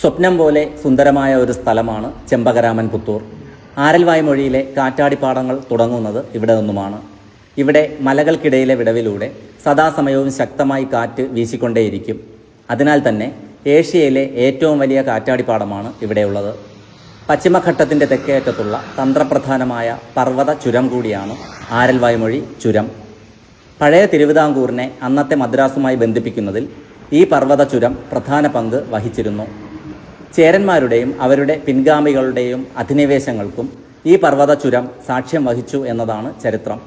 സ്വപ്നം പോലെ സുന്ദരമായ ഒരു സ്ഥലമാണ് ചെമ്പകരാമൻ പുത്തൂർ. ആരൽവായ് മൊഴിയിലെ കാറ്റാടിപ്പാടങ്ങൾ തുടങ്ങുന്നത് ഇവിടെ നിന്നുമാണ്. ഇവിടെ മലകൾക്കിടയിലെ വിടവിലൂടെ സദാസമയവും ശക്തമായി കാറ്റ് വീശിക്കൊണ്ടേയിരിക്കും. അതിനാൽ തന്നെ ഏഷ്യയിലെ ഏറ്റവും വലിയ കാറ്റാടിപ്പാടമാണ് ഇവിടെയുള്ളത്. പശ്ചിമഘട്ടത്തിന്റെ തെക്കേയറ്റത്തുള്ള തന്ത്രപ്രധാനമായ പർവത ചുരം കൂടിയാണ് ആരൽവായ് മൊഴി ചുരം. പഴയ തിരുവിതാംകൂറിനെ അന്നത്തെ മദ്രാസുമായി ബന്ധിപ്പിക്കുന്നതിൽ ഈ പർവത ചുരം പ്രധാന പങ്ക് വഹിച്ചിരുന്നു. ചേരന്മാരുടെയും അവരുടെ പിൻഗാമികളുടെയും അധിനിവേശങ്ങൾക്കും ഈ പർവത ചുരം സാക്ഷ്യം വഹിച്ചു എന്നതാണ് ചരിത്രം.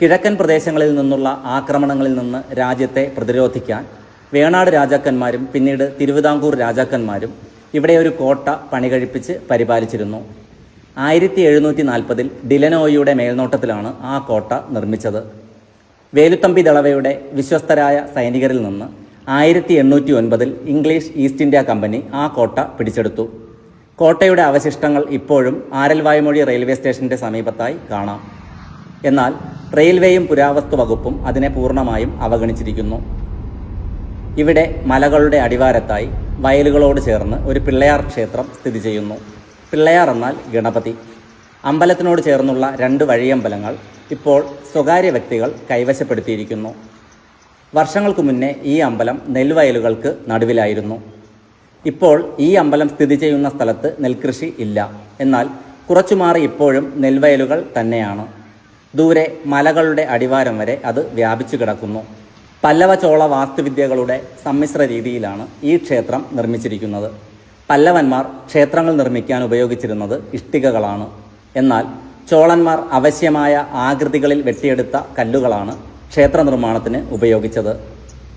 കിഴക്കൻ പ്രദേശങ്ങളിൽ നിന്നുള്ള ആക്രമണങ്ങളിൽ നിന്ന് രാജ്യത്തെ പ്രതിരോധിക്കാൻ വേണാട് രാജാക്കന്മാരും പിന്നീട് തിരുവിതാംകൂർ രാജാക്കന്മാരും ഇവിടെ ഒരു കോട്ട പണികഴിപ്പിച്ച് പരിപാലിച്ചിരുന്നു. ആയിരത്തി എഴുന്നൂറ്റി നാൽപ്പതിൽ ഡിലനോയിയുടെ മേൽനോട്ടത്തിലാണ് ആ കോട്ട നിർമ്മിച്ചത്. വേലുത്തമ്പി ദളവയുടെ വിശ്വസ്തരായ സൈനികരിൽ നിന്ന് ആയിരത്തി എണ്ണൂറ്റി ഒൻപതിൽ ഇംഗ്ലീഷ് ഈസ്റ്റ് ഇന്ത്യ കമ്പനി ആ കോട്ട പിടിച്ചെടുത്തു. കോട്ടയുടെ അവശിഷ്ടങ്ങൾ ഇപ്പോഴും ആരൽവായ്മൊഴി റെയിൽവേ സ്റ്റേഷന്റെ സമീപത്തായി കാണാം. എന്നാൽ റെയിൽവേയും പുരാവസ്തു വകുപ്പും അതിനെ പൂർണമായും അവഗണിച്ചിരിക്കുന്നു. ഇവിടെ മലകളുടെ അടിവാരത്തായി വയലുകളോട് ചേർന്ന് ഒരു പിള്ളയാർ ക്ഷേത്രം സ്ഥിതി ചെയ്യുന്നു. പിള്ളയാർ എന്നാൽ ഗണപതി. അമ്പലത്തിനോട് ചേർന്നുള്ള രണ്ട് വഴിയമ്പലങ്ങൾ ഇപ്പോൾ സ്വകാര്യ വ്യക്തികൾ കൈവശപ്പെടുത്തിയിരിക്കുന്നു. വർഷങ്ങൾക്ക് മുന്നേ ഈ അമ്പലം നെൽവയലുകൾക്ക് നടുവിലായിരുന്നു. ഇപ്പോൾ ഈ അമ്പലം സ്ഥിതി ചെയ്യുന്ന സ്ഥലത്ത് നെൽകൃഷി ഇല്ല. എന്നാൽ കുറച്ചു മാറി ഇപ്പോഴും നെൽവയലുകൾ തന്നെയാണ്. ദൂരെ മലകളുടെ അടിവാരം വരെ അത് വ്യാപിച്ചു കിടക്കുന്നു. പല്ലവ ചോള വാസ്തുവിദ്യകളുടെ സമ്മിശ്ര രീതിയിലാണ് ഈ ക്ഷേത്രം നിർമ്മിച്ചിരിക്കുന്നത്. പല്ലവന്മാർ ക്ഷേത്രങ്ങൾ നിർമ്മിക്കാൻ ഉപയോഗിച്ചിരുന്നത് ഇഷ്ടികകളാണ്. എന്നാൽ ചോളന്മാർ ആവശ്യമായ ആകൃതികളിൽ വെട്ടിയെടുത്ത കല്ലുകളാണ് ക്ഷേത്ര നിർമ്മാണത്തിന് ഉപയോഗിച്ചത്.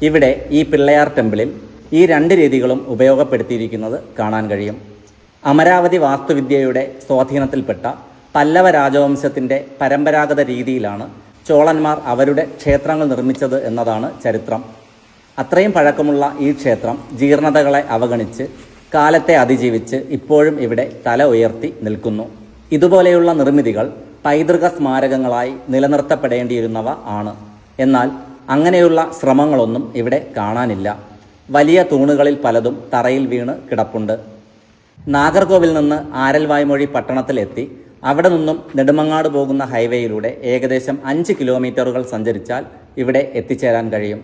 ഇവിടെ ഈ പിള്ളയാർ ടെമ്പിളിൽ ഈ രണ്ട് രീതികളും ഉപയോഗപ്പെടുത്തിയിരിക്കുന്നത് കാണാൻ കഴിയും. അമരാവതി വാസ്തുവിദ്യയുടെ സ്വാധീനത്തിൽപ്പെട്ട പല്ലവ രാജവംശത്തിന്റെ പരമ്പരാഗത രീതിയിലാണ് ചോളന്മാർ അവരുടെ ക്ഷേത്രങ്ങൾ നിർമ്മിച്ചത് എന്നതാണ് ചരിത്രം. അത്രയും പഴക്കമുള്ള ഈ ക്ഷേത്രം ജീർണതകളെ അവഗണിച്ച് കാലത്തെ അതിജീവിച്ച് ഇപ്പോഴും ഇവിടെ തല ഉയർത്തി നിൽക്കുന്നു. ഇതുപോലെയുള്ള നിർമ്മിതികൾ പൈതൃക സ്മാരകങ്ങളായി നിലനിർത്തപ്പെടേണ്ടിയിരുന്നവ ആണ്. എന്നാൽ അങ്ങനെയുള്ള ശ്രമങ്ങളൊന്നും ഇവിടെ കാണാനില്ല. വലിയ തൂണുകളിൽ പലതും തറയിൽ വീണ് കിടപ്പുണ്ട്. നാഗർകോവിൽ നിന്ന് ആരൽവായ്മൊഴി പട്ടണത്തിലെത്തി അവിടെ നിന്നും നെടുമങ്ങാട് പോകുന്ന ഹൈവേയിലൂടെ ഏകദേശം അഞ്ച് കിലോമീറ്ററുകൾ സഞ്ചരിച്ചാൽ ഇവിടെ എത്തിച്ചേരാൻ കഴിയും.